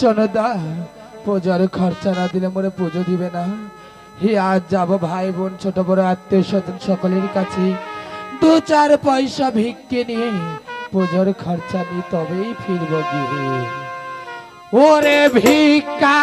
চনদা পুজোর খরচা না দিলে মনে পুজো দিবে না। হি আজ যাব ভাই বোন, ছোট বড় আত্মীয় স্বজন সকলের কাছে। দু চার পয়সা ভিক্ষে নিয়ে পুজোর খরচা নিয়ে তবেই ফিরবো গিয়ে। ওরে ভিক্ষা।